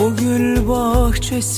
Bu gül bahçesi